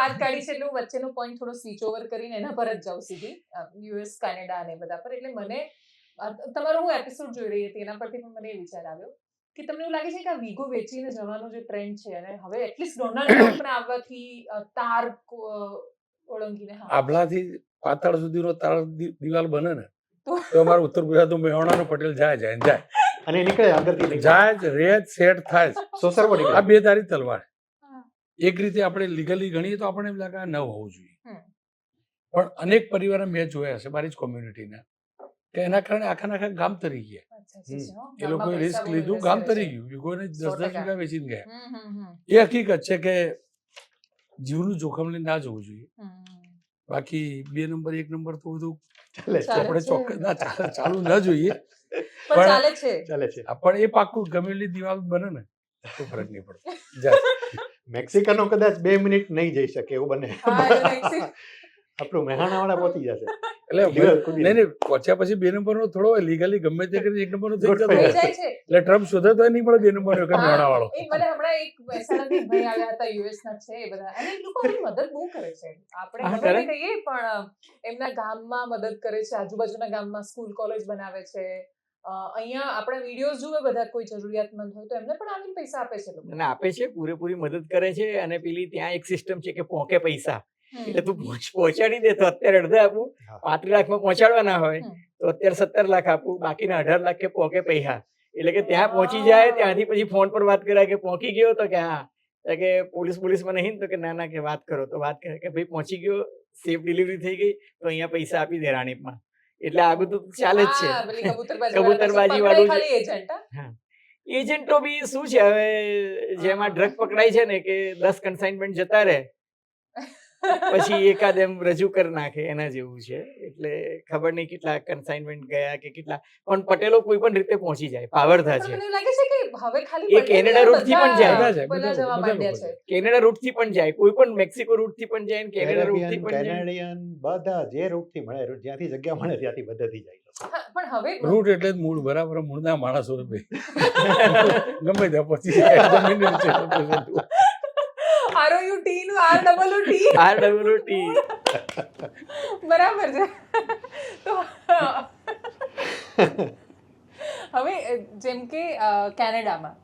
વાત કાઢી છે એટલે હું વચ્ચેનો પોઈન્ટ થોડો સ્વિચ ઓવર કરીને એના પર જ જાઉં સીધી યુએસ કેનેડા અને બધા પર એટલે મને તમારો હું એપિસોડ જોઈ રહી હતી એના પરથી પણ મને એ વિચાર આવ્યો કે તમને એવું લાગે છે કે આ વીગો વેચીને જવાનો જે ટ્રેન્ડ છે અને હવે એટલીસ્ટ ડોનાલ્ડ પણ આવવાથી તાર ઓળંગીને હા આભલાથી પાતાળ સુધીનો તાર દિવાલ બને ને તો- અમારા ઉત્તર ગુજરાતનો મેહોણાનો પટેલ જાય જાય જાય અને નીકળે નીકળે. જાય જ રેજ સેટ થાય. સોસરવો આ બે તારી તલવાર. એક રીતે આપણે લીગલી ગણીએ તો આપણને એમ લાગે આ ન હોવું જોઈએ. પણ અનેક પરિવાર મેં જોયા હશે મારી જ કોમ્યુનિટીના કે એના કારણે આખા આખા ગામ તરી ગયા. એ લોકોએ રિસ્ક લીધું ગામ તરી ગયું. યુગોને દસ દસ. વીઘા વેચીને ગયા. એ હકીકત છે કે જીવનું જોખમ લઈને ના જવું જોઈએ. હમ. બાકી બે નંબર એક નંબર તો બધું ચાલે છે. આપણે ચોક્કસ ના ચાલે ચાલુ ન જોઈએ. પણ પણ- ચાલે છે. ચાલે છે. પણ એ પાક્કું ગમેલી દિવાલ બને ને તો ફરક નહીં પડતો. જાય મેક્સિકનો કદાચ બે મિનિટ નહીં જઈ શકે એવું બને. આપણું મહેણાણા વાળા પહોંચી જશે. એટલે નહીં નહીં પહોંચ્યા પછી બે નંબરનો થોડો લીગલી ગમે તે કરીને એક નંબરનો થઈ જતો એટલે ટ્રમ્પ શોધે તો નહીં પણ બે નંબરનો એક જ મેળા વાળો એ મને હમણાં એક મહેસાણાથી ભાઈ આવ્યા હતા યુએસ ના છે એ બધા. અને એ લોકો મદદ બહુ કરે છે. આપણે મદદ નહીં કહીએ પણ એમના ગામમાં મદદ કરે છે આજુબાજુના ગામમાં સ્કૂલ કોલેજ બનાવે છે. અહીંયા આપણે વિડીયોઝ જુએ બધા કોઈ જરૂરિયાતમંદ હોય તો એમને પણ આવીને પૈસા આપે છે લોકો. અને આપે છે પૂરેપૂરી મદદ કરે છે અને પેલી ત્યાં એક સિસ્ટમ છે કે પોકે પૈસા. એટલે તું પહોંચ- પહોંચાડી દે તો અત્યારે અડધા આપું. પાંત્રીસ લાખમાં પહોંચાડવાના હોય તો અત્યારે સત્તર લાખ આપું બાકીના અઢાર લાખ કે પોકે પૈસા. એટલે કે ત્યાં પહોંચી જાય ત્યાંથી પછી ફોન પર વાત કરાય કે પહોંચી ગયો તો કે હા. કે પોલીસ પોલીસમાં નહીં તો કે ના ના કે વાત કરો. તો વાત કરે કે ભાઈ પહોંચી ગયો સેફ ડિલિવરી થઈ ગઈ તો અહીંયા પૈસા આપી દે રાણીપમાં. એટલે આ બધું ચાલે જ છે. કબૂતરબાજી વાળું એજન્ટો બી શું છે હવે જેમાં ડ્રગ પકડાય છે ને કે દસ કન્સાઇનમેન્ટ જતા રહે. પછી એકાદ એમ રજૂ કરી નાખે એના જેવું છે. એટલે ખબર નહીં કેટલા કન્સાઇનમેન્ટ ગયા કે કેટલા. પણ પટેલો કોઈ પણ રીતે પહોંચી જાય પાવરધા છે. મને એવું લાગે છે કે હવે ખાલી એ કેનેડા રૂટથી પણ જાય. કેનેડા રૂટથી પણ જાય કોઈ પણ મેક્સિકો રૂટથી પણ જાય ને કેનેડા રૂટથી પણ જાય. બધા જે રૂટથી મળે જ્યાંથી જગ્યા મળે ત્યાંથી બધેથી જાય. પણ હવે રૂટ એટલે જ મૂળ બરાબર મૂળના માણસો ગમે ત્યાં પહોંચી જાય જમીન નીચે નથી જતું. આર યુ ટી નું R double T R W T બરાબર છે. તો હવે જેમ કે કેનેડામાં.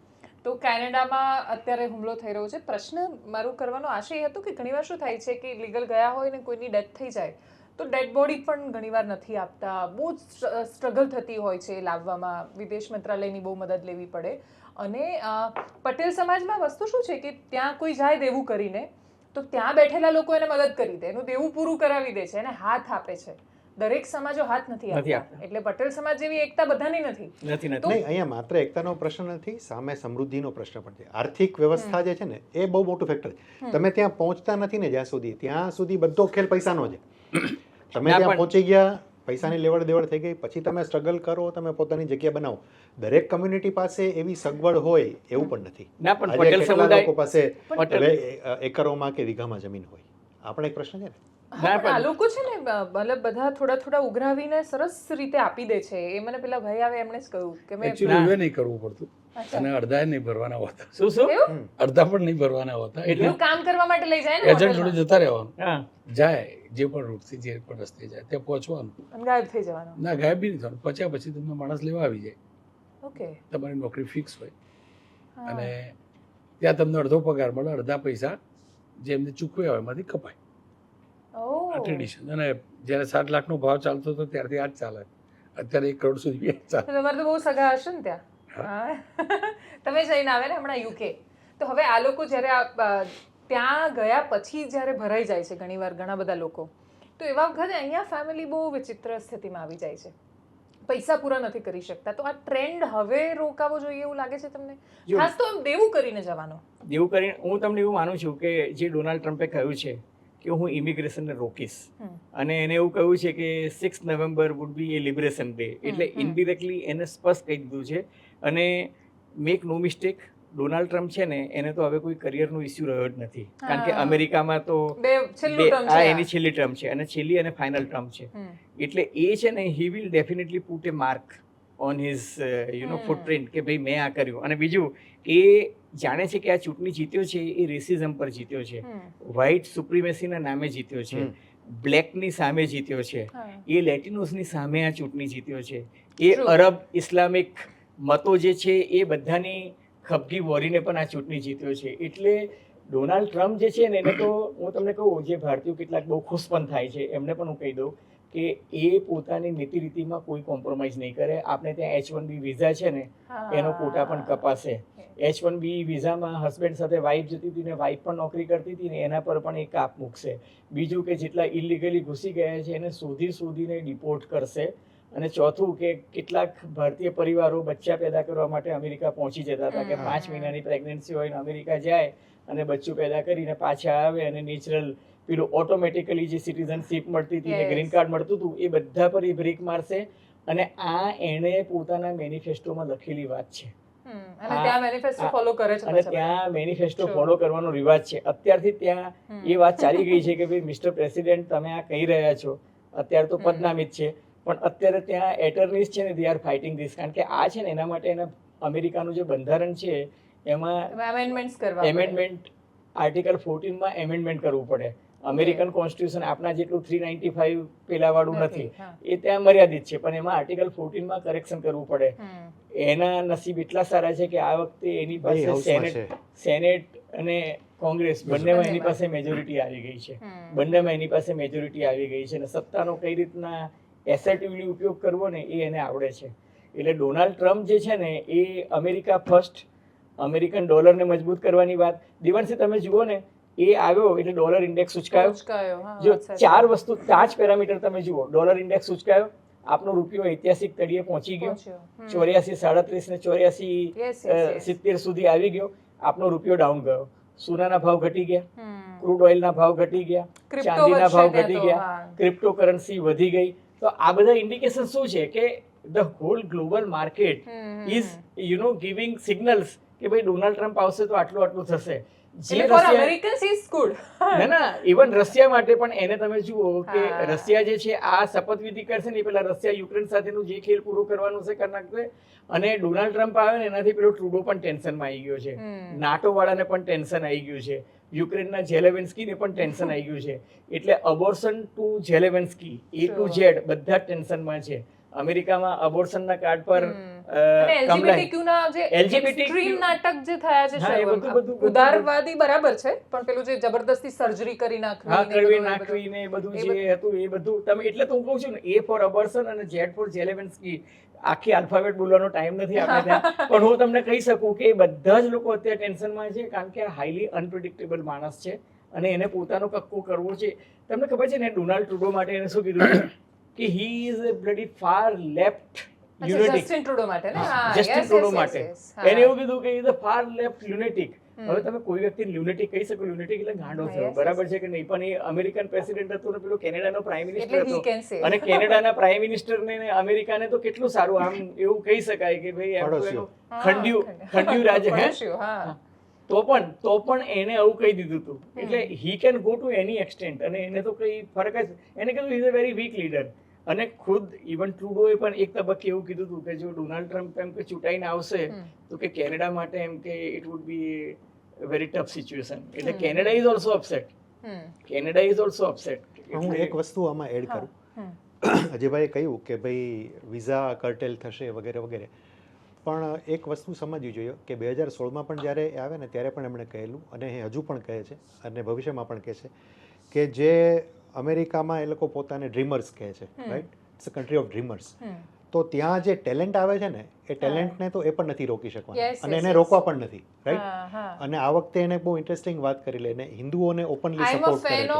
તો કેનેડામાં અત્યારે હુમલો થઈ રહ્યો છે. પ્રશ્ન મારું કરવાનો આશય હતો કે ઘણીવાર શું થાય છે કે લીગલ ગયા હોય ને કોઈની ડેથ થઈ જાય. તો ડેડ બોડી પણ ઘણીવાર નથી આપતા. બહુ સ્ટ્રગલ થતી હોય છે લાવવામાં. વિદેશ મંત્રાલયની બહુ મદદ લેવી પડે. અને પટેલ સમાજમાં વસ્તુ શું છે કે ત્યાં કોઈ જાય દેવું કરીને તો ત્યાં બેઠેલા લોકો એને મદદ કરી દે. એનું દેવું પૂરું કરાવી દે છે. એને હાથ આપે છે. દરેક સમાજો હાથ નથી આપતા. એટલે પટેલ સમાજ જેવી એકતા બધાની નથી. નથી નથી. અહીંયા માત્ર એકતાનો પ્રશ્ન નથી સામે સમૃદ્ધિનો પ્રશ્ન પણ છે. આર્થિક વ્યવસ્થા જે છે ને એ બહુ મોટું ફેક્ટર છે. તમે ત્યાં પહોંચતા નથી ને જ્યાં સુધી ત્યાં સુધી બધો ખેલ પૈસાનો છે. તમે ત્યાં પહોંચી ગયા પૈસાની લેવડ દેવડ થઈ ગઈ પછી તમે સ્ટ્રગલ કરો તમે પોતાની જગ્યા બનાવો. દરેક કમ્યુનિટી પાસે એવી સગવડ હોય એવું પણ નથી. ના પણ પટેલ સમુદાય લોકો પાસે એકરોમાં કે વીઘામાં જમીન હોય? આપણે એક પ્રશ્ન છે ને? આ લોકો છે ને મતલબ બધા થોડા થોડા ઉઘરાવીને સરસ રીતે આપી દે છે. એ મને પેલા ભાઈ આવે એમણે જ કહ્યું કે મેં Actually નહીં કરવું પડતું. અને અડધા નહીં ભરવાના હોતા. શું શું? અડધા પણ નહીં ભરવાના હોતા. એટલે કામ કરવા માટે લઈ જાય ને એજન્ટ જોડે જતા રહેવાનું. જાય જે પણ રૂટથી જે પણ રસ્તે જાય ત્યાં પહોંચવાનું. ગાયબ થઈ જવાનું. ના ગાયબ બી નહીં થવાનું. પચ્યા પછી તમને માણસ લેવા આવી જાય. ઓકે. તમારી નોકરી ફિક્સ હોય. અને ત્યાં તમને અડધો પગાર મળે અડધા પૈસા જે એમને ચૂકવ્યા હોય એમાંથી કપાય. આ ટ્રેડિશન અને જ્યારે સાત લાખનો ભાવ ચાલતો હતો ત્યારથી આ જ ચાલે. અત્યારે એક કરોડ સુધી ચાલે. તમારે તો બહુ સગા હશે ને ત્યાં? તમે જઈને આવે ને હમણાં યુકે. તો હવે આ લોકો જ્યારે આ, ત્યાં ગયા પછી જ્યારે ભરાઈ જાય છે ઘણીવાર ઘણા બધા લોકો તો એવા વખતે અહીંયા ફેમિલી બહુ વિચિત્ર સ્થિતિમાં આવી જાય છે. પૈસા પૂરા નથી કરી શકતા. તો આ ટ્રેન્ડ હવે રોકાવો જોઈએ એવું લાગે છે તમને? ખાસ તો દેવું કરીને જવાનો. દેવું કરીને હું તમને એવું માનું છું કે જે ડોનાલ્ડ ટ્રમ્પે કહ્યું છે કે હું ઇમિગ્રેશનને રોકીશ. અને એને એવું કહ્યું છે કે six November would be a liberation day એટલે. ઇનડિરેક્ટલી એને સ્પષ્ટ કહી દીધું છે. અને make no mistake Donald Trump છે ને એને તો હવે કોઈ કરિયરનો ઇસ્યુ રહ્યો જ નથી. કારણ કે અમેરિકામાં તો આ એની છેલ્લી ટર્મ છે. અને છેલ્લી અને ફાઇનલ ટર્મ છે. એટલે એ છે ને he will definitely put a mark on his you know footprint કે ભાઈ મેં આ કર્યું. અને બીજું એ જાણે છે કે આ ચૂંટણી જીત્યો છે એ રેસિઝમ પર જીત્યો છે. વ્હાઇટ સુપ્રીમેસીના નામે જીત્યો છે. બ્લેકની સામે જીત્યો છે. એ લેટિનોસની સામે આ ચૂંટણી જીત્યો છે. એ અરબ ઇસ્લામિક મતો જે છે એ બધાની ખપકી વોરીને પણ આ ચૂંટણી જીત્યો છે. એટલે ડોનાલ્ડ ટ્રમ્પ જે છે ને એને તો હું તમને કહું જે ભારતીયો કેટલાક બહુ ખુશ પણ થાય છે એમને પણ હું કહી દઉં કે એ પોતાની નીતિ રીતિમાં કોઈ કોમ્પ્રોમાઇઝ નહીં કરે. આપણે ત્યાં એચ વન બી વિઝા છે ને. એનો કોટા પણ કપાશે. એચ વન બી વિઝામાં હસબન્ડ સાથે વાઈફ જતી હતી ને વાઈફ પણ નોકરી કરતી હતી ને એના પર પણ એ કાપ મૂકશે. બીજું કે જેટલા ઇલીગલી ઘૂસી ગયા છે એને શોધી શોધીને ડિપોર્ટ કરશે. અને ચોથું કે કેટલાક ભારતીય પરિવારો બચ્ચા પેદા કરવા માટે અમેરિકા પહોંચી જતા હતા કે પાંચ મહિનાની પ્રેગ્નન્સી હોય ને અમેરિકા જાય અને બચ્ચું પેદા કરીને પાછા આવે અને નેચરલ પેલું ઓટોમેટિકલી જે સિટીઝનશીપ મળતી હતી ને ગ્રીન કાર્ડ મળતું હતું એ બધા પર એ બ્રેક મારશે. અને આ એણે પોતાના મેનિફેસ્ટોમાં લખેલી વાત છે. અને ત્યાં મેનિફેસ્ટો ફોલો કરે છે અને ત્યાં મેનિફેસ્ટો ફોલો કરવાનો રિવાજ છે. અત્યારથી ત્યાં એ વાત ચાલી ગઈ છે કે ભાઈ મિસ્ટર પ્રેસિડેન્ટ તમે આ કહી રહ્યા છો. અત્યારે તો પદનામિત છે. પણ અત્યારે ત્યાં એટર્નીઝ છે ને દે આર ફાઇટિંગ ધીસ કારણ કે આ છે ને એના માટે એના અમેરિકાનું જે બંધારણ છે એમાં કરવા એમેન્ડમેન્ટ આર્ટિકલ ફોર્ટીનમાં એમેન્ડમેન્ટ કરવું પડે. અમેરિકન કોન્સ્ટિટ્યુશન આપણા જેટલું થ્રી નાઇન્ટી ફાઈવ પેલા વાળું નથી એ ત્યાં મર્યાદિત છે. પણ એમાં આર્ટિકલ ફોર્ટીનમાં કરેક્શન કરવું પડે. એના નસીબ એટલા સારા છે કે આ વખતે એની પાસે સેનેટ સેનેટ અને કોંગ્રેસ બંનેમાં એની પાસે મેજોરિટી આવી ગઈ છે. બંનેમાં એની પાસે મેજોરિટી આવી ગઈ છે અને સત્તાનો કઈ રીતના એસેટિવલી ઉપયોગ કરવો ને એ એને આવડે છે. એટલે ડોનાલ્ડ ટ્રમ્પ જે છે ને એ અમેરિકા ફર્સ્ટ અમેરિકન ડોલરને મજબૂત કરવાની વાત. દિવંશી તમે જુઓ ને એ આવ્યો એટલે ડોલર ઇન્ડેક્સ ઉચકાયો, જો ચાર વસ્તુ પાંચ પેરામીટર તમે જુઓ ડોલર ઇન્ડેક્સ ઉચકાયો આપનો રૂપિયો ઐતિહાસિક તળિયે પહોંચી ગયો. ચોર્યાસી સાડત્રીસ ને ચોર્યાસી. સિત્તેર સુધી આવી ગયો. આપનો રૂપિયો ડાઉન ગયો. સોનાના ભાવ ઘટી ગયા. ક્રૂડ ક્રૂડ ઓઇલના ભાવ ઘટી ગયા. ચાંદીના ભાવ ઘટી ગયા. ક્રિપ્ટો કરન્સી વધી ગઈ. તો આ બધા ઇન્ડિકેશન શું છે? કે the whole global market is you know giving signals કે ભાઈ ડોનાલ્ડ ટ્રમ્પ આવશે તો આટલું આટલું થશે. ઇવન રશિયા માટે પણ એને તમે જુઓ કે રશિયા જે છે આ શપથવિધિ કરશે ને પેલા રશિયા યુક્રેન સાથેનું જે ખેલ પૂરો કરવાનું છે કરી નાખશે. અને ડોનાલ્ડ ટ્રમ્પ આવે ને એનાથી પેલો ટ્રુડો પણ ટેન્શનમાં આવી ગયો છે. નાટો વાળાને પણ ટેન્શન આવી ગયું છે. યુક્રેનના ઝેલેવેન્સ્કીને પણ ટેન્શન આવી ગયું છે. એટલે abortion to Zelensky A to. Z બધા ટેન્શનમાં છે. અમેરિકામાં અબોર્શનના કાર્ડ પર નાટક જે થયા છે ઉદારવાદી બરાબર છે પણ પેલું જે જબરદસ્તી સર્જરી કરી નાખવી બધું એ નાખવી બધું. ને બધું જે હતું એ બધું. તમે એટલે તો હું કહું છું ને એ ફોર અબર્સન અને જેડ ફોર જેલેવેન્સ્કી આખી આલ્ફાબેટ બોલવાનો ટાઈમ નથી આપણે ત્યાં. પણ હું તમને કહી શકું કે બધા જ લોકો અત્યારે ટેન્શનમાં છે કારણ કે આ હાઈલી અનપ્રિડિક્ટેબલ માણસ છે અને એને પોતાનો કક્કો કરવો છે. તમને ખબર છે ને ડોનાલ્ડ ટ્રુડો માટે એને શું કીધું છે કે he is a bloody far left Justin Trudeau માટે ને? જસ્ટિન ટ્રુડો માટે yes, yes. હા. એને એવું કીધું કે is a far left lunatic હવે તમે કોઈ વ્યક્તિ લ્યુનેટિક કહી શકો લ્યુનેટિક એટલે ગાંડો થયો. બરાબર છે કે નહીં? પણ એ અમેરિકન પ્રેસિડેન્ટ હતો ને પેલો કેનેડાનો પ્રાઇમ મિનિસ્ટર હતો. અને કેનેડાના પ્રાઇમ મિનિસ્ટર ને ને અમેરિકાને તો કેટલું સારું આમ એવું કહી શકાય કે ભાઈ ખંડ્યું ખંડ્યું રાજ્ય હે? તો પણ તો પણ એને આવું કહી દીધું હતું એટલે he can go to any extent અને એને તો કઈ ફરક જ એને કીધું is a very weak leader અને ખુદ ઇવન ટ્રુડોએ પણ એક તબક્કે એવું કીધું હતું કે જો ડોનાલ્ડ ટ્રમ્પ એમ કે ચૂંટાઈને આવશે તો કે કેનેડા માટે એમ કે it would be very tough situation એટલે Canada is also upset. Canada is also upset હું એક વસ્તુ આમાં એડ કરું. અજયભાઈએ કહ્યું કે ભાઈ વિઝા કર્ટેલ થશે વગેરે વગેરે. પણ એક વસ્તુ સમજવી જોઈએ કે બે હજાર સોળમાં પણ જ્યારે એ આવે ને ત્યારે પણ એમણે કહેલું અને એ હજુ પણ કહે છે અને ભવિષ્યમાં પણ કહે છે કે જે અમેરિકામાં એ લોકો પોતાને ડ્રીમર્સ કહે છે right it's a country of dreamers તો ત્યાં જે ટેલેન્ટ આવે છે ને એ ટેલેન્ટને તો એ પણ નથી રોકી શકવાનું. અને એને રોકવા પણ નથી રાઈટ. અને આ વખતે એને બહુ ઇન્ટરેસ્ટિંગ વાત કરી લે હિન્દુઓને ઓપનલી સપોર્ટ કરે છે.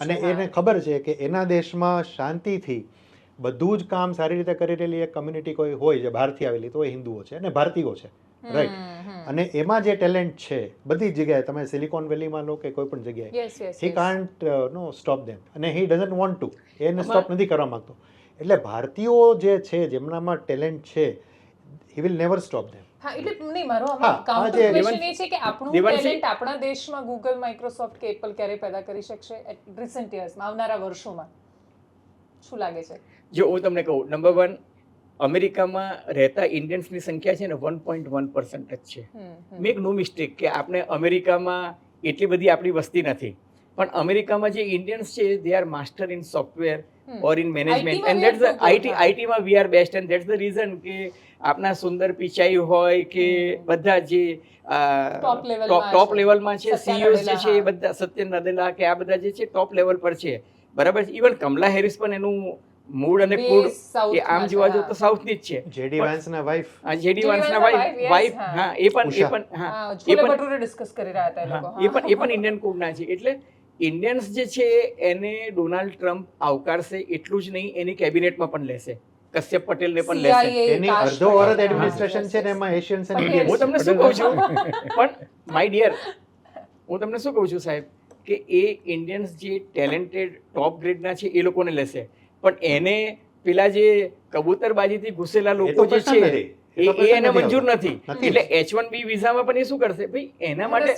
અને એને ખબર છે કે એના દેશમાં શાંતિથી બધું જ કામ સારી રીતે કરી રહેલી એક કમ્યુનિટી કોઈ હોય જે બહારથી આવેલી તો એ હિન્દુઓ છે અને ભારતીયો છે. રાઈટ. અને એમાં જે ટેલેન્ટ છે બધી જગ્યાએ તમે સિલિકોન વેલીમાં લો કે કોઈ પણ જગ્યાએ હી કાન્ટ નો સ્ટોપ દેમ અને હી ડઝન્ટ વોન્ટ ટુ એને સ્ટોપ નથી કરવા માંગતો. એટલે ભારતીયો જે છે જેમનામાં ટેલેન્ટ છે he will never stop them હા એટલે નહીં મારો એ છે કે આપણા દેશમાં ગૂગલ માઇક્રોસોફ્ટ કે એપલ ક્યારે પેદા કરી શકશે? રિસન્ટ યર્સમાં આવનારા વર્ષોમાં. શું લાગે છે? જો હું તમને કહું નંબર વન અમેરિકામાં રહેતા ઇન્ડિયન્સની સંખ્યા છે ને વન પોઈન્ટ વન પર્સન્ટ જ છે. મેક નો મિસ્ટેક કે આપણે અમેરિકામાં એટલી બધી આપણી વસ્તી નથી. પણ અમેરિકામાં જે ઇન્ડિયન્સ છે they are master in software or in management and that's IT. આઈટીમાં we are best and that's the reason કે આપણા સુંદર પિચાઈ હોય કે બધા જે ટોપ છે. લેવલમાં છે સીઈઓ જે છે એ બધા સત્ય નદેલા કે આ બધા જે છે ટોપ લેવલ પર છે. બરાબર છે? ઇવન કમલા હેરિસ પણ એનું મૂળ અને કુળ એ આમ જોવા જો તો હા. સાઉથની જ છે. જેડી વાન્સના વાઇફ આ જેડી વાન્સના વાઇફ વાઇફ હા. હા. એ પણ એ પણ હા. હા, એ પણ ડિસ્કસ કરી રહ્યા હતા એ હા, લોકો. એ પણ એ પણ ઇન્ડિયન કુળના છે. એટલે ઇન્ડિયન્સ જે છે એને ડોનાલ્ડ ટ્રમ્પ આવકારશે એટલું જ નહીં એની કેબિનેટમાં પણ લેશે. કશ્યપ પટેલને પણ લેશે. એની અર્ધો પટેલ. હા, એડમિનિસ્ટ્રેશન છે ને એમાં એશિયન્સ પટેલ. ઇન્ડિયન્સ હું તમને શું કહું છું? પણ માય ડિયર હું તમને શું કહું છું સાહેબ? કે એ ઇન્ડિયન્સ જે ટેલેન્ટેડ ટોપ ગ્રેડના છે એ લોકોને લેશે. પણ એને પેલા જે કબૂતરબાજીથી ઘૂસેલા લોકો જે છે એ એને મંજૂર નથી. એટલે એચ વન બી વિઝામાં પણ એ શું કરશે? ભાઈ એના માટે.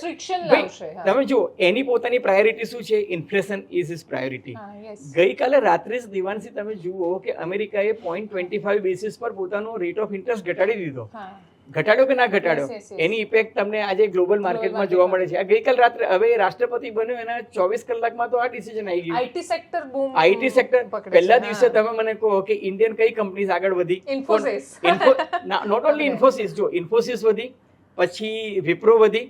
તમે જુઓ એની પોતાની પ્રાયોરિટી શું છે? ઇન્ફ્લેશન ઇઝ ઇઝ પ્રાયોરિટી ગઈકાલે રાત્રે જ દિવાનસી તમે જુઓ કે અમેરિકાએ પોઈન્ટ ટ્વેન્ટી ફાઈવ બેસિસ પર પોતાનો રેટ ઓફ ઇન્ટરેસ્ટ ઘટાડી દીધો. હા. ઘટાડ્યો કે ના ઘટાડ્યો. એની ઇફેક્ટ તમને આજે ગ્લોબલ માર્કેટમાં જોવા મળે છે. આ ગઈકાલ રાત્રે હવે રાષ્ટ્રપતિ બન્યો એના ચોવીસ કલાકમાં તો આ ડિસિઝન આવી ગયું. IT sector boom IT sector પહેલા દિવસે તમે મને કહો કે ઇન્ડિયન કઈ કંપનીઝ આગળ વધી? ઇન્ફોસિસ નોટ ઓનલી ઇન્ફોસિસ જો ઇન્ફોસિસ વધી પછી વિપ્રો વધી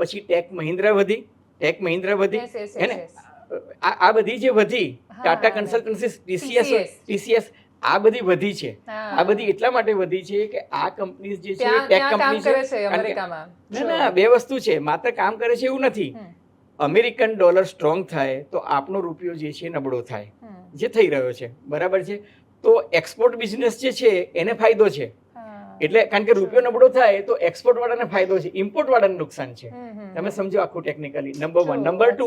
પછી ટેક મહિન્દ્રા વધી ટેક મહિન્દ્રા વધી હે ને? આ બધી જે વધી ટાટા કન્સલ્ટન્સી ટીસીએસ ટીસીએસ આ બધી વધી છે. આ બધી એટલા માટે વધી છે કે આ કંપનીઝ જે છે ટેક કંપની છે અમેરિકામાં. ના ના બે વસ્તુ છે. માત્ર કામ કરે છે એવું નથી. અમેરિકન ડોલર સ્ટ્રોંગ થાય તો આપણો રૂપિયો જે છે નબળો થાય. જે થઈ રહ્યો છે. બરાબર છે? તો એક્સપોર્ટ બિઝનેસ જે છે એને ફાયદો છે. એટલે કારણ કે રૂપિયો નબળો થાય તો એક્સપોર્ટ વાળાને ફાયદો છે. ઇમ્પોર્ટ વાળાને નુકસાન છે. તમે સમજો આખું technically number one number two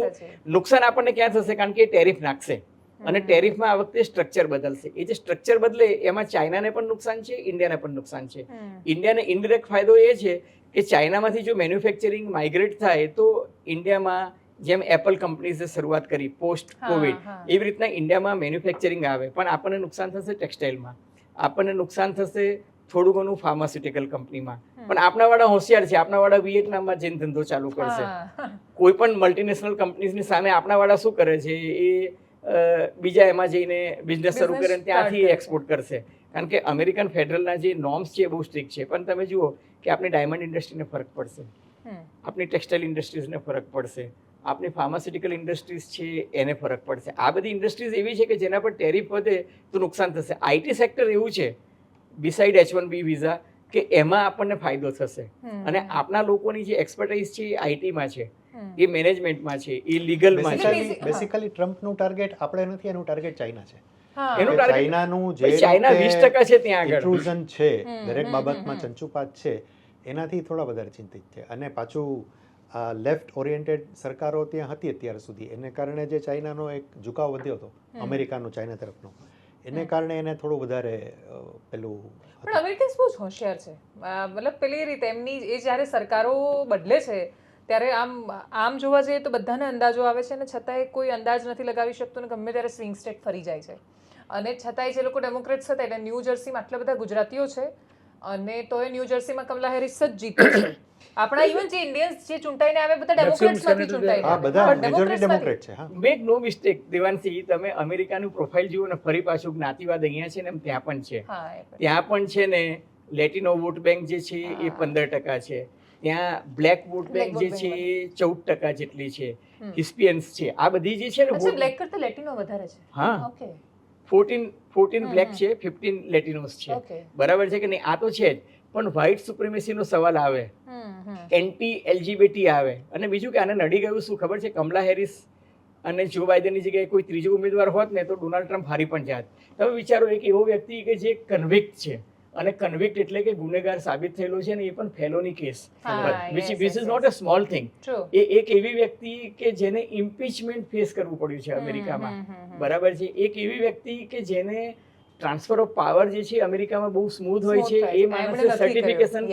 નુકસાન આપણને ક્યાં થશે? કારણ કે ટેરિફ નાખશે. અને ટેરિફમાં આ વખતે સ્ટ્રક્ચર બદલશે. એ જે સ્ટ્રક્ચર બદલે એમાં ચાઇનાને પણ નુકસાન છે ઇન્ડિયાને પણ નુકસાન છે. ઇન્ડિયાને ઇનડિરેક્ટ ફાયદો એ છે કે ચાઇનામાંથી જો મેન્યુફેક્ચરિંગ માઇગ્રેટ થાય તો ઇન્ડિયામાં જેમ એપલ કંપનીઝે શરૂઆત કરી પોસ્ટ કોવિડ એવી રીતના ઇન્ડિયામાં મેન્યુફેક્ચરિંગ આવે. પણ આપણને નુકસાન થશે ટેક્સટાઇલમાં આપણને નુકસાન થશે થોડું ઘણું ફાર્માસ્યુટિકલ કંપનીમાં પણ આપણા વાળા હોશિયાર છે. આપણા વાળા વિયેટનામમાં જઈને ધંધો ચાલુ કરશે. કોઈ પણ મલ્ટીનેશનલ કંપનીઝની સામે આપણા વાળા શું કરે છે? એ બીજા એમાં જઈને બિઝનેસ શરૂ કરે ત્યાંથી એક્સપોર્ટ કરશે. કારણ કે અમેરિકન ફેડરલના જે નોર્મ્સ છે એ બહુ સ્ટ્રિક્ટ છે. પણ તમે જુઓ કે આપણી ડાયમંડ ઇન્ડસ્ટ્રીને ફરક પડશે. આપણી ટેક્સટાઇલ ઇન્ડસ્ટ્રીઝને ફરક પડશે. આપણી ફાર્માસ્યુટિકલ ઇન્ડસ્ટ્રીઝ છે એને ફરક પડશે. આ બધી ઇન્ડસ્ટ્રીઝ એવી છે કે જેના પર ટેરિફ વધે તો નુકસાન થશે. આઈટી સેક્ટર એવું છે. Beside H one B visa કે એમાં આપણને ફાયદો થશે. અને આપણા લોકોની જે એક્સપર્ટાઇઝ છે એ આઈટીમાં છે એ મેનેજમેન્ટમાં છે એ લીગલમાં છે. બેસિકલી ટ્રમ્પનું ટાર્ગેટ આપણે નથી એનું ટાર્ગેટ ચાઇના છે. એનું ચાઇનાનું જે ચાઇના વીસ ટકા છે ત્યાં આગળ. ઇન્ટ્રુઝન છે દરેક બાબતમાં. ચંચુપાત છે એનાથી થોડા વધારે ચિંતિત છે. અને પાછું લેફ્ટ ઓરિએન્ટેડ સરકારો ત્યાં હતી અત્યાર સુધી. એને કારણે જે ચાઇનાનો એક ઝુકાવ વધ્યો હતો. અમેરિકાનો ચાઇના તરફનો. એને કારણે એને થોડું વધારે પેલું પણ. અમેરિકન્સ બહુ જ હોશિયાર છે? મતલબ પેલી રીતે એમની એ જ્યારે સરકારો બદલે છે ત્યારે આમ આમ જોવા જઈએ તો બધાને અંદાજો આવે છે અને છતાંય કોઈ અંદાજ નથી લગાવી શકતું ને ગમે ત્યારે સ્વિંગ સ્ટેટ ફરી જાય છે. અને છતાંય જે લોકો ડેમોક્રેટ્સ હતા એટલે ન્યૂ જર્સીમાં આટલા બધા ગુજરાતીઓ છે અને તોય ન્યૂ જર્સીમાં કમલા હેરિસ જ જીતે છે. આપણા ઇવન જે ઇન્ડિયન્સ જે ચૂંટાઈને આવે બધા ડેમોક્રેટ્સમાંથી ચૂંટાઈને હા બધા મેજોરિટી ડેમોક્રેટ છે હા. મેક નો મિસ્ટેક દેવાંશી તમે અમેરિકાનું પ્રોફાઇલ જુઓ ને ફરી પાછું જ્ઞાતિવાદ અહીંયા છે ને એમ ત્યાં પણ છે. ત્યાં પણ છે ને લેટિનો વોટ બેંક જે છે એ પંદર ટકા છે. ત્યાં બ્લેક વોટ બેંક જે છે એ ચૌદ ટકા જેટલી છે. હિસ્પિયન્સ છે. આ બધી જે છે ને બ્લેક કરતા લેટિનો વધારે છે. હા. ઓકે ફોર્ટીન ફોર્ટીન બ્લેક છે ફિફ્ટીન લેટિનોસ છે. બરાબર છે કે નહીં? આ તો છે જ. પણ વ્હાઇટ સુપ્રિમેસીનો સવાલ આવે. એન્ટી એલજીબીટી આવે. અને બીજું કે આને નડી ગયું શું ખબર છે? કમલા હેરિસ અને જો બાઇડનની જગ્યાએ કોઈ ત્રીજો ઉમેદવાર હોત ને તો ડોનાલ્ડ ટ્રમ્પ હારી પણ જાત. તમે વિચારો એક એવો વ્યક્તિ કે જે કન્વિક્ટ છે. અને કન્વિક્ટ એટલે કે ગુનેગાર સાબિત થયેલો છે ને એ પણ felony case which which is not a small thing એ એક એવી વ્યક્તિ કે જેને ઇમ્પીચમેન્ટ ફેસ કરવું પડ્યું છે અમેરિકામાં. બરાબર છે? એક એવી વ્યક્તિ કે જેને ટ્રાન્સફર ઓફ પાવર જે છે અમેરિકામાં બહુ સ્મૂથ હોય છે. એ માણસે સર્ટિફિકેશન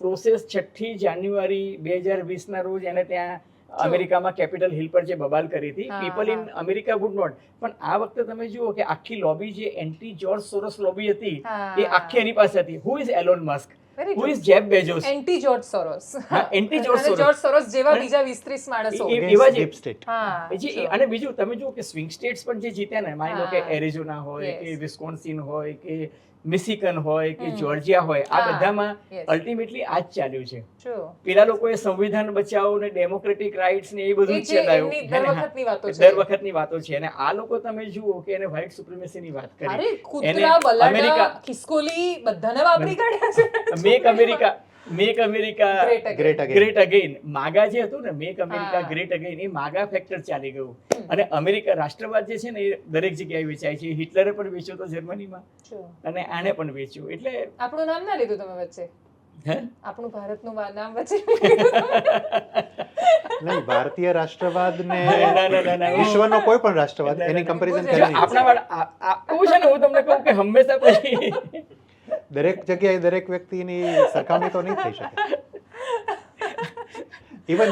પ્રોસેસ છઠ્ઠી જાન્યુઆરી બે હજાર વીસના રોજ એને ત્યાં અમેરિકામાં કેપિટલ હિલ પર જે બબાલ કરી હતી. People in America would not પણ આ વખતે તમે જુઓ કે આખી લોબી જે એન્ટી જોર્જ સોરસ લોબી હતી એ આખી એની પાસે હતી. Who is Elon Musk who is Jeff Bezos anti George Soros હા, અને જોર્જ સોરોસ જેવા બીજા 20 30 માણસો એવા જે- હા પછી અને બીજું તમે જુઓ કે સ્વિંગ સ્ટેટ્સ પણ જે જીત્યા ને માની લો કે. એરિઝોના હોય. કે વિસ્કોન્સિન હોય કે મિશિગન હોય કે. જોર્જિયા હોય આ બધામાં અલ્ટિમેટલી આ જ ચાલ્યું છે. પેલા લોકોએ સંવિધાન બચાવો ને ડેમોક્રેટિક રાઇટ્સ ને એ બધું ચલાવ્યું. દર વખતની વખતની વાતો છે. અને આ લોકો તમે જુઓ કે એને વ્હાઇટ સુપ્રિમેસીની વાત કરી. એને અમેરિકા- ખિસકોલી બધાને વાપરી કાઢ્યા છે. Make America make America Great again. Great again MAGA જે હતું ને મેક અમેરિકા ગ્રેટ અગેન એ માગા ફેક્ટર ચાલી ગયું. અને અમેરિકા રાષ્ટ્રવાદ જે છે ને એ દરેક જગ્યાએ વેચાય છે. હિટલરે પણ વેચ્યો તો જર્મનીમાં. અને આને પણ વેચ્યું. એટલે આપણું નામ ના લીધું તમે વચ્ચે? આપણું ભારતનું નામ વચ્ચે નહીં ભારતીય રાષ્ટ્રવાદ ને. વિશ્વનો કોઈ પણ રાષ્ટ્રવાદ એની. કમ્પેરિઝન કરી આપણા આ- આ- એવું છે ને હું તમને કહું કે હંમેશા પછી દરેક જગ્યાએ દરેક વ્યક્તિની સરખામણી તો નહીં થઈ શકે. Even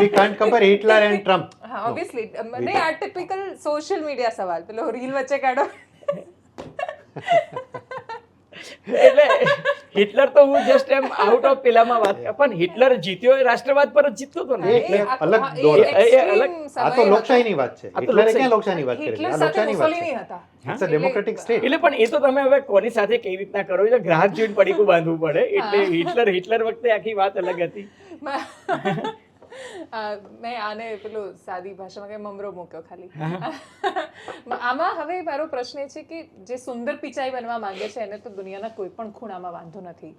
we can't compare Hitler and Trump હા ઓબવિયસલી મને આ ટિપિકલ સોશિયલ મીડિયા સવાલ. પેલો રીલ વચ્ચે કાઢો. એટલે હિટલર તો હું જસ્ટ એમ આઉટ ઓફ પેલામાં વાત પણ હિટલર જીત્યો એ રાષ્ટ્રવાદ પર જ જીતતો હતો ને. અલગ દોર. એ- અલગ- આ તો લોકશાહીની વાત છે. હિટલરે ક્યાં લોકશાહીની વાત કરી? આ લોકશાહીની વાત છે. ઇટ્સ અ ડેમોક્રેટિક સ્ટેટ એટલે પણ એ તો તમે હવે કોની સાથે કેવી રીતના કરો છો? ગ્રાહક જોઈને પડીકું બાંધવું પડે. એટલે હિટલર હિટલર વખતે આખી વાત અલગ હતી. મે- આને પેલું સાદી ભાષામાં કે મમરો મૂક્યો ખાલી. આમાં હવે મારો પ્રશ્ન એ છે કે જે સુંદર પિચાઈ બનવા માંગે છે એને તો દુનિયાના કોઈ પણ ખૂણામાં વાંધો નથી.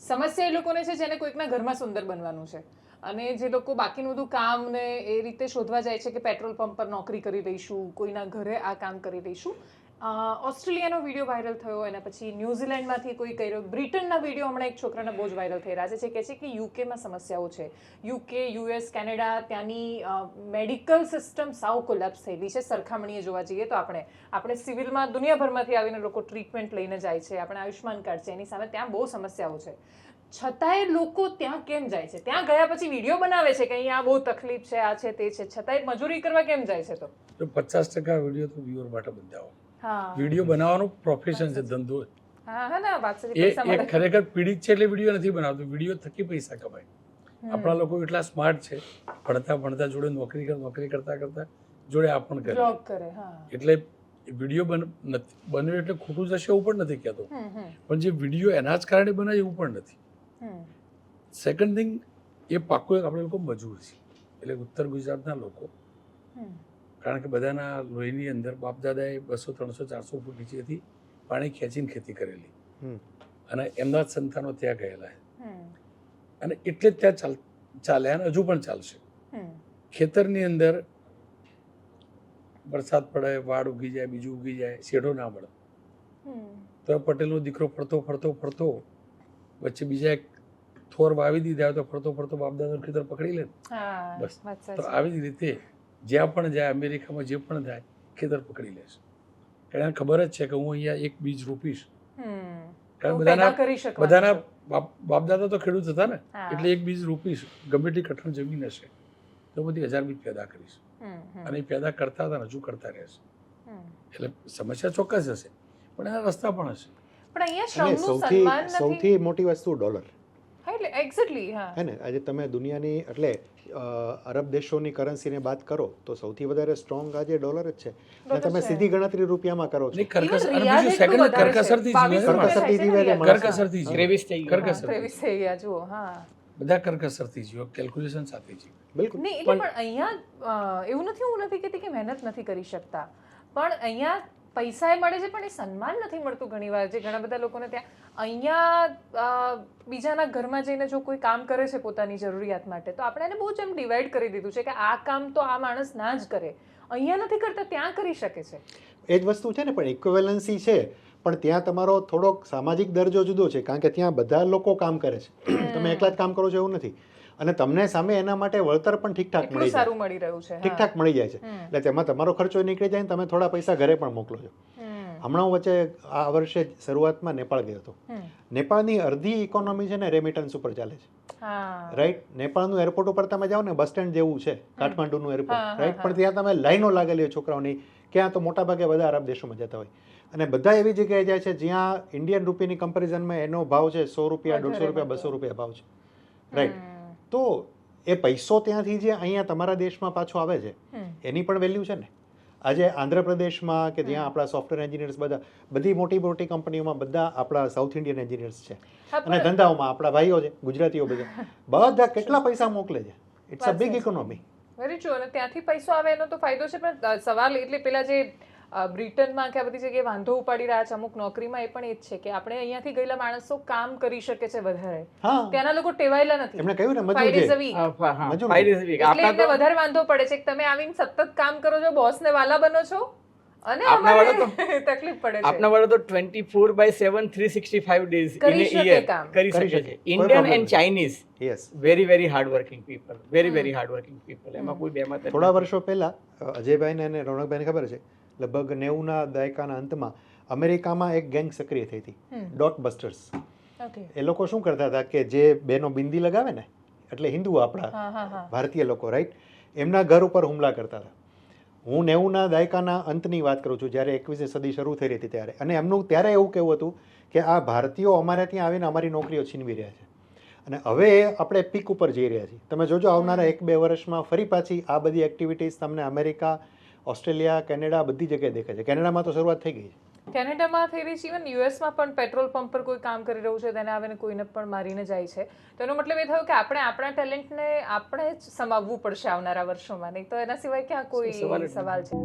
સમસ્યા એ લોકોને છે જેને કોઈકના ઘરમાં સુંદર બનવાનું છે. અને જે લોકો બાકીનું બધું કામ ને એ રીતે શોધવા જાય છે કે પેટ્રોલ પંપ પર નોકરી કરી લઈશું કોઈના ઘરે આ કામ કરી લઈશું ઓસ્ટ્રેલિયાનો વીડિયો વાયરલ થયો એના પછી ન્યૂઝીલેન્ડમાંથી કોઈ કર્યો. બ્રિટનના વીડિયો હમણાં એક છોકરાના બહુ જ વાયરલ થઈ રહ્યા છે. કહે છે કે યુકેમાં સમસ્યાઓ છે. યુકે યુએસ કેનેડા ત્યાંની મેડિકલ સિસ્ટમ સાવ કોલેપ્સ થયેલી છે. સરખામણીએ જોવા જઈએ તો આપણે આપણે સિવિલમાં દુનિયાભરમાંથી આવીને લોકો ટ્રીટમેન્ટ લઈને જાય છે. આપણે આયુષ્યમાન કાર્ડ છે. એની સામે ત્યાં બહુ સમસ્યાઓ છે. છતાંય લોકો ત્યાં કેમ જાય છે? ત્યાં ગયા પછી વીડિયો બનાવે છે કે અહીંયા બહુ તકલીફ છે, આ છે, તે છે. છતાંય મજૂરી કરવા કેમ જાય છે તો? પચાસ ટકા વીડિયો તો વ્યુઅર માટે બંધાવો વીડિયો બનાવવાનું પ્રોફેશન છે ધંધો. એ એ ખરેખર પીડિત છે એટલે વીડિયો નથી બનાવતો. વીડિયો થકી પૈસા કમાય. આપણા લોકો એટલા સ્માર્ટ છે. ભણતા ભણતા જોડે નોકરી કર નોકરી કરતા કરતા જોડે આ પણ કરે. એટલે વીડિયો બન બન્યો એટલે ખોટું જશે એવું પણ નથી કહેતો. પણ જે વીડિયો એના જ કારણે બનાવે એવું પણ નથી. સેકન્ડ થિંગ એ એક આપણે લોકો મજૂર છે એટલે ઉત્તર ગુજરાતના લોકો કારણ કે બધાના લોહીની અંદર બાપ દાદાએ બસો ત્રણસો ચારસો ફૂટ નીચેથી પાણી ખેંચીને ખેતી કરેલી. અને એમના જ સંતાનો ત્યાં ગયેલા અને એટલે જ ત્યાં ચાલ ચાલ્યા અને હજુ પણ ચાલશે. હમ. ખેતરની અંદર વરસાદ પડે વાડ ઉગી જાય બીજું ઉગી જાય શેઢો ના મળે. તો પટેલનો દીકરો ફરતો ફરતો ફરતો વચ્ચે બીજા એક થોર વાવી દીધા હોય તો ફરતો ફરતો બાપદાદાનું ખેતર પકડી લે બસ. તો આવી જ રીતે જ્યાં પણ જાય અમેરિકામાં જે પણ જાય ખેતર પકડી લેશે એને ખબર જ છે કે હું અહીંયા એક બીજ રોપીશ. હમ. કારણ બધાના બધાના છે. બાપ બાપ દાદા તો ખેડૂત હતા ને એટલે એક બીજ રોપીશ. ગમે એટલી કઠણ જમીન હશે તો બધી હજાર બીજ પેદા કરીશ. અને એ પેદા કરતા હતા ને હજુ કરતા રહેશે એટલે સમસ્યા ચોક્કસ હશે પણ એના રસ્તા પણ હશે. પણ અહીંયા સૌથી સૌથી મોટી વસ્તુ ડોલર. હા એટલે એક્ઝેક્ટલી હા. હે ને? આજે તમે દુનિયાની એટલે અરબ દેશોની કરન્સીને વાત કરો તો સૌથી વધારે સ્ટ્રોંગ આજે ડોલર જ છે. અને તમે સીધી ગણતરી રૂપિયામાં કરો છો. થઈ ગયા. જુઓ હા. બધા કરકસરથી જીવો કેલ્ક્યુલેશન સાથે જીવો બિલકુલ. નહીં એટલે પણ અહીંયા એવું નથી હું નથી કહેતી કે મહેનત નથી કરી શકતા. પણ અહીંયા પૈસા એ મળે છે પણ એ સન્માન નથી મળતું ઘણીવાર. જે ઘણા બધા લોકોને ત્યાં અહીંયા બીજાના ઘરમાં જઈને જો કોઈ કામ કરે છે પોતાની જરૂરિયાત માટે તો આપણે એને બહુ જ એમ ડિવાઈડ કરી દીધું છે કે આ કામ તો આ માણસ ના જ કરે. અહીંયા નથી કરતા ત્યાં કરી શકે છે. એ જ વસ્તુ છે ને પણ ઇક્વેલન્સી છે. પણ ત્યાં તમારો થોડોક સામાજિક દરજ્જો જુદો છે કારણ કે ત્યાં બધા લોકો કામ કરે છે. તમે એકલા જ કામ કરો છો એવું નથી. અને તમને સામે એના માટે વળતર પણ ઠીકઠાક મળી સારું મળી રહ્યું છે ઠીકઠાક મળી જાય છે. એટલે તેમાં તમારો ખર્ચો નીકળી જાય ને તમે થોડા પૈસા ઘરે પણ મોકલો છો. હમણાં વચ્ચે આ વર્ષે શરૂઆતમાં નેપાળ ગયો હતો. નેપાળની અડધી ઇકોનોમી છે ને રેમિટન્સ ઉપર ચાલે છે. રાઈટ નેપાળનું એરપોર્ટ ઉપર તમે જાઓ ને બસ સ્ટેન્ડ જેવું છે કાઠમાંડુનું એરપોર્ટ રાઈટ પણ ત્યાં તમે લાઈનો લાગેલી હોય છોકરાઓની ક્યાં તો મોટા ભાગે બધા અરબ દેશોમાં જતા હોય. અને બધા એવી જગ્યાએ જાય છે જ્યાં ઇન્ડિયન રૂપીની કમ્પેરિઝનમાં એનો ભાવ છે સો રૂપિયા દોઢસો રૂપિયા બસો રૂપિયા ભાવ છે. રાઈટ. તો એ પૈસો ત્યાંથી જે અહીંયા તમારા દેશમાં પાછો આવે છે એની પણ વેલ્યુ છે ને? આજે આંધ્રપ્રદેશમાં કે જ્યાં આપણા સોફ્ટવેર એન્જિનિયર્સ બધા બધી મોટી મોટી કંપનીઓમાં બધા આપણા સાઉથ ઇન્ડિયન એન્જિનિયર્સ છે. અને ધંધાઓમાં આપણા ભાઈઓ છે ગુજરાતીઓ બધા. બધા કેટલા પૈસા મોકલે છે? It's a big economy very true અને ત્યાંથી પૈસો આવે એનો તો ફાયદો છે પણ સવાલ એટલે પેલા જે બ્રિટનમાં કે આ બધી જગ્યાએ વાંધો ઉપાડી રહ્યા છે અમુક નોકરીમાં એ પણ એ જ છે કે આપણે અહીંયાથી ગયેલા માણસો કામ કરી શકે છે વધારે. ત્યાંના લોકો ટેવાયેલા નથી. એમણે કહ્યું ને. એટલે વધારે વાંધો પડે છે કે તમે આવીને સતત કામ કરો છો બોસને વાલા બનો છો? અને આપના તકલીફ પડે છે. આપના વાળો તો twenty four by seven three sixty five days કરી શકે કામ. કરી શકે. છે. Indian and Chinese yes very very hard working people very very hard working people એમાં કોઈ બેમાં થોડા વર્ષો પહેલા અજયભાઈને અને રોનકભાઈને ખબર છે લગભગ નેવુંના દાયકાના અંતમાં અમેરિકામાં એક ગેંગ સક્રિય થઈ હતી ડોટ બસ્ટર્સ એ લોકો શું કરતા હતા કે જે બેનો બિંદી લગાવે ને એટલે હિન્દુઓ આપણા ભારતીય લોકો રાઈટ એમના ઘર ઉપર હુમલા કરતા હતા. હું નેવુંના દાયકાના અંતની વાત કરું છું જ્યારે એકવીસમી સદી શરૂ થઈ રહી હતી ત્યારે. અને એમનું ત્યારે એવું કહેવું હતું કે આ ભારતીયો અમારે ત્યાં આવીને અમારી નોકરીઓ છીનવી રહ્યા છે. અને હવે આપણે પીક ઉપર જઈ રહ્યા છીએ. તમે જોજો આવનારા એક બે વર્ષમાં ફરી પાછી આ બધી એક્ટિવિટીઝ તમને અમેરિકા ઓસ્ટ્રેલિયા કેનેડા બધી જગ્યાએ દેખાય છે. કેનેડામાં તો શરૂઆત થઈ ગઈ છે. કેનેડામાં થઈ રહી છે. ઇવન યુએસમાં પણ પેટ્રોલ પંપ પર કોઈ કામ કરી રહ્યું છે તેને આવીને કોઈને પણ મારીને જાય છે. તો એનો મતલબ એ થયો કે આપણે આપણા ટેલેન્ટને આપણે જ સમાવવું પડશે આવનારા વર્ષોમાં. નહીં તો એના સિવાય ક્યાં કોઈ સવાલ સવાલ છે?